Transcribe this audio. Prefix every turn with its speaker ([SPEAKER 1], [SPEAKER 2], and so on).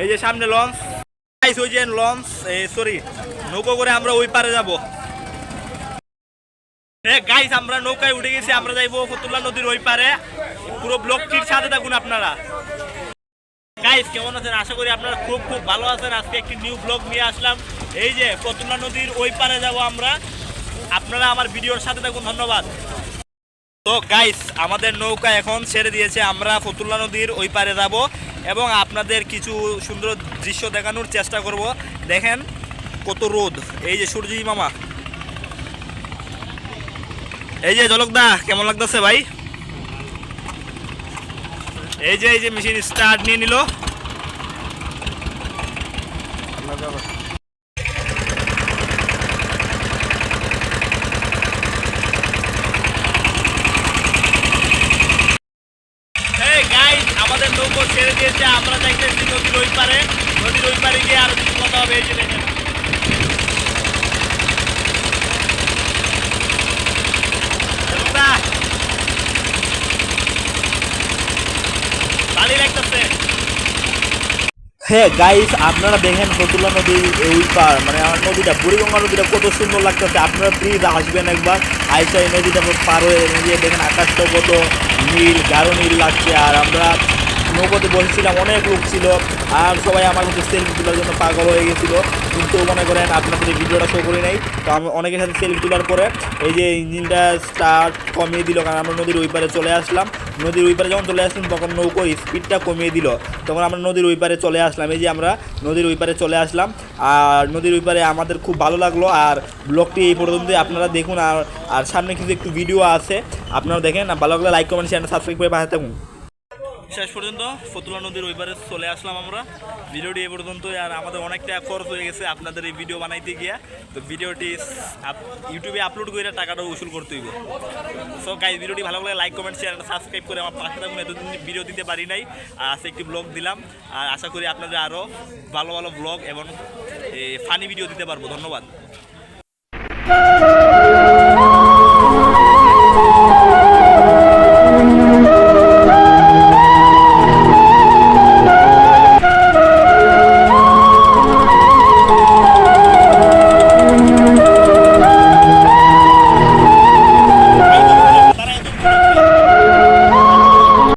[SPEAKER 1] এই যে সামনে লঞ্চ গাইস ওই যে লঞ্চ সরি নৌকো করে আমরা ওই পারে যাব। গাইস আমরা নৌকায় উঠে গেছি, আমরা যাইবো ফতুল্লা নদীর ওই পারে। পুরো ব্লকটির সাথে থাকুন আপনারা। গাইস কেমন আছেন? আশা করি আপনারা খুব খুব ভালো আছেন। আজকে একটি নিউ ব্লগ নিয়ে আসলাম। এই যে ফতুল্লা নদীর ওই পারে যাব আমরা। আপনারা আমার ভিডিওর সাথে থাকুন, ধন্যবাদ। তো গাইস আমাদের নৌকা এখন ছেড়ে দিয়েছে, আমরা ফতুল্লা নদীর ওই পারে যাব এবং আপনাদের কিছু সুন্দর দৃশ্য দেখানোর চেষ্টা করব। দেখেন কত রোদ, এই যে সূর্যি মামা। এই যে জলকদা কেমন লাগতেছে ভাই? এই যে এই যে মেশিন স্টার্ট নিয়ে নিল এই গাইস আমাদের নৌকো ছেড়ে দিয়েছে, আমরা দেখতেছি নদীর ওই পারে। নদীর ওই পারে গিয়ে আরও কিছু কথা হবে, এই হ্যাঁ গাইস আপনারা দেখেন ফতুল্লা নদীর ওই পার মানে আমার নদীটা, বুড়িগঙ্গা নদীটা কত সুন্দর লাগতেছে। আপনারা প্লিজ আসবেন একবার, আইসা এই নদীটা পার হয়ে নিয়ে দেখেন আকাশটা কত নীল, গাঢ় নীল লাগছে। আর আমরা নৌকোতে বসেছিলাম, অনেক লোক ছিল আর সবাই আমার মধ্যে সেলফি তোলার জন্য পাগল হয়ে গেছিল। কিন্তু মনে করেন আপনাদের ভিডিওটা শো করি নাই, তো আমি অনেকের সাথে সেলফি তোলার পরে এই যে ইঞ্জিনটা স্টার্ট কমিয়ে দিল, কারণ আমরা নদীর ওই পারে চলে আসলাম। নদীর ওই পারে যখন চলে আসলাম, তখন নৌকোর স্পিডটা কমিয়ে দিল। তখন আমরা নদীর ওই পারে চলে আসলাম। এই যে আমরা নদীর ওই পারে চলে আসলাম আর নদীর ওই পারে আমাদের খুব ভালো লাগল। আর ব্লগটি এই পর্যন্ত আপনারা দেখুন আর আর সামনে কিছু একটু ভিডিও আছে। আপনারা দেখেন, ভালো লাগলে লাইক কমেন্ট শেয়ার সাবস্ক্রাইব করে পাশে থাকুন। শেষ পর্যন্ত ফতুলা নদীর ওইবারে চলে আসলাম আমরা। ভিডিওটি এ পর্যন্ত আর আমাদের অনেকটা খরচ হয়ে গেছে আপনাদের এই ভিডিও বানাইতে গিয়া। তো ভিডিওটি ইউটিউবে আপলোড করে টাকাটা উসুল করতে হইব। সো গাইজ ভিডিওটি ভালো লাগলে লাইক কমেন্ট শেয়ার সাবস্ক্রাইব করে আমার পাশে থাকুন। এতদিন ভিডিও দিতে পারি নাই, আর আজকে একটি ব্লগ দিলাম। আর আশা করি আপনাদের আরও ভালো ভালো ব্লগ এবং ফানি ভিডিও দিতে পারব। ধন্যবাদ।